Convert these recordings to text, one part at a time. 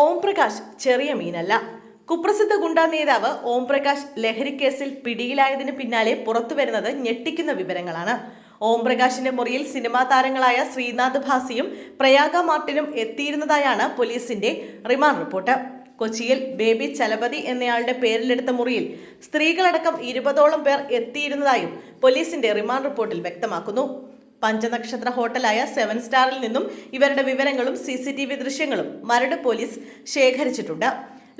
ഓം പ്രകാശ് ചെറിയ മീനല്ല. കുപ്രസിദ്ധ ഗുണ്ടാ നേതാവ് ഓം പ്രകാശ് ലഹരിക്കേസിൽ പിടിയിലായതിന് പിന്നാലെ പുറത്തു വരുന്നത് ഞെട്ടിക്കുന്ന വിവരങ്ങളാണ്. ഓം പ്രകാശിന്റെ മുറിയിൽ സിനിമാ താരങ്ങളായ ശ്രീനാഥ് ഭാസിയും പ്രയാഗ മാർട്ടിനും എത്തിയിരുന്നതായാണ് പോലീസിന്റെ റിമാൻഡ് റിപ്പോർട്ട്. കൊച്ചിയിൽ ബേബി ചലപതി എന്നയാളുടെ പേരിലെടുത്ത മുറിയിൽ സ്ത്രീകളടക്കം ഇരുപതോളം പേർ എത്തിയിരുന്നതായും പോലീസിന്റെ റിമാൻഡ് റിപ്പോർട്ടിൽ വ്യക്തമാക്കുന്നു. പഞ്ചനക്ഷത്ര ഹോട്ടലായ സെവൻ സ്റ്റാറിൽ നിന്നും ഇവരുടെ വിവരങ്ങളും സി സി ടി വി ദൃശ്യങ്ങളും മരട് പോലീസ് ശേഖരിച്ചിട്ടുണ്ട്.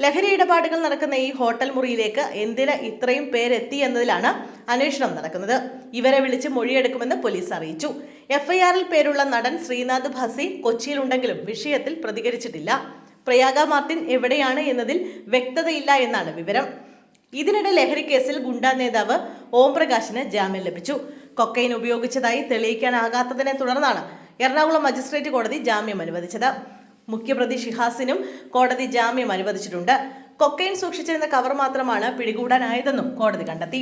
ലഹരി ഇടപാടുകൾ നടക്കുന്ന ഈ ഹോട്ടൽ മുറിയിലേക്ക് എന്തിന് ഇത്രയും പേരെത്തി എന്നതിലാണ് അന്വേഷണം നടക്കുന്നത്. ഇവരെ വിളിച്ച് മൊഴിയെടുക്കുമെന്ന് പോലീസ് അറിയിച്ചു. എഫ്ഐആറിൽ പേരുള്ള നടൻ ശ്രീനാഥ് ഭസി കൊച്ചിയിലുണ്ടെങ്കിലും വിഷയത്തിൽ പ്രതികരിച്ചിട്ടില്ല. പ്രയാഗ മാർട്ടിൻ എവിടെയാണ് എന്നതിൽ വ്യക്തതയില്ല എന്നാണ് വിവരം. ഇതിനിടെ ലഹരി കേസിൽ ഗുണ്ടാ നേതാവ് ഓം പ്രകാശിന് ജാമ്യം ലഭിച്ചു. കൊക്കൈൻ ഉപയോഗിച്ചതായി തെളിയിക്കാനാകാത്തതിനെ തുടർന്നാണ് എറണാകുളം മജിസ്ട്രേറ്റ് കോടതി ജാമ്യം അനുവദിച്ചത്. മുഖ്യപ്രതി ഷിഹാസിനും കോടതി ജാമ്യം അനുവദിച്ചിട്ടുണ്ട്. കൊക്കൈൻ സൂക്ഷിച്ചിരുന്ന കവർ മാത്രമാണ് പിടികൂടാനായതെന്നും കോടതി കണ്ടെത്തി.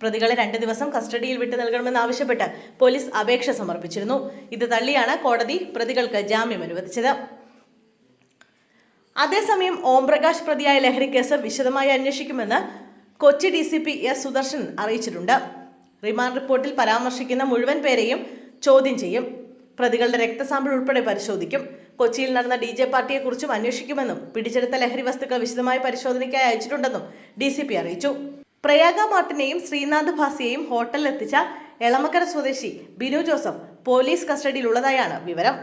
പ്രതികളെ രണ്ട് ദിവസം കസ്റ്റഡിയിൽ വിട്ടു നൽകണമെന്നാവശ്യപ്പെട്ട് പോലീസ് അപേക്ഷ സമർപ്പിച്ചിരുന്നു. ഇത് തള്ളിയാണ് കോടതി പ്രതികൾക്ക് ജാമ്യം അനുവദിച്ചത്. അതേസമയം ഓംപ്രകാശ് പ്രതിയായ ലഹരി കേസ് വിശദമായി അന്വേഷിക്കുമെന്ന് Kochi D C P S Sudarshan അറിയിച്ചിട്ടുണ്ട്. റിമാൻഡ് റിപ്പോർട്ടിൽ പരാമർശിക്കുന്ന മുഴുവൻ പേരെയും ചോദ്യം ചെയ്യും. പ്രതികളുടെ രക്തസാമ്പിൾ ഉൾപ്പെടെ പരിശോധിക്കും. കൊച്ചിയിൽ നടന്ന ഡി ജെ പാർട്ടിയെക്കുറിച്ചും അന്വേഷിക്കുമെന്നും പിടിച്ചെടുത്ത ലഹരി വസ്തുക്കൾ വിശദമായ പരിശോധനയ്ക്കായി അയച്ചിട്ടുണ്ടെന്നും ഡി സി പി അറിയിച്ചു. പ്രയാഗ മാർട്ടിനെയും ശ്രീനാഥ് ഭാസിയെയും ഹോട്ടലിലെത്തിച്ച എളമക്കര സ്വദേശി ബിനു ജോസഫ് പോലീസ് കസ്റ്റഡിയിലുള്ളതായാണ് വിവരം.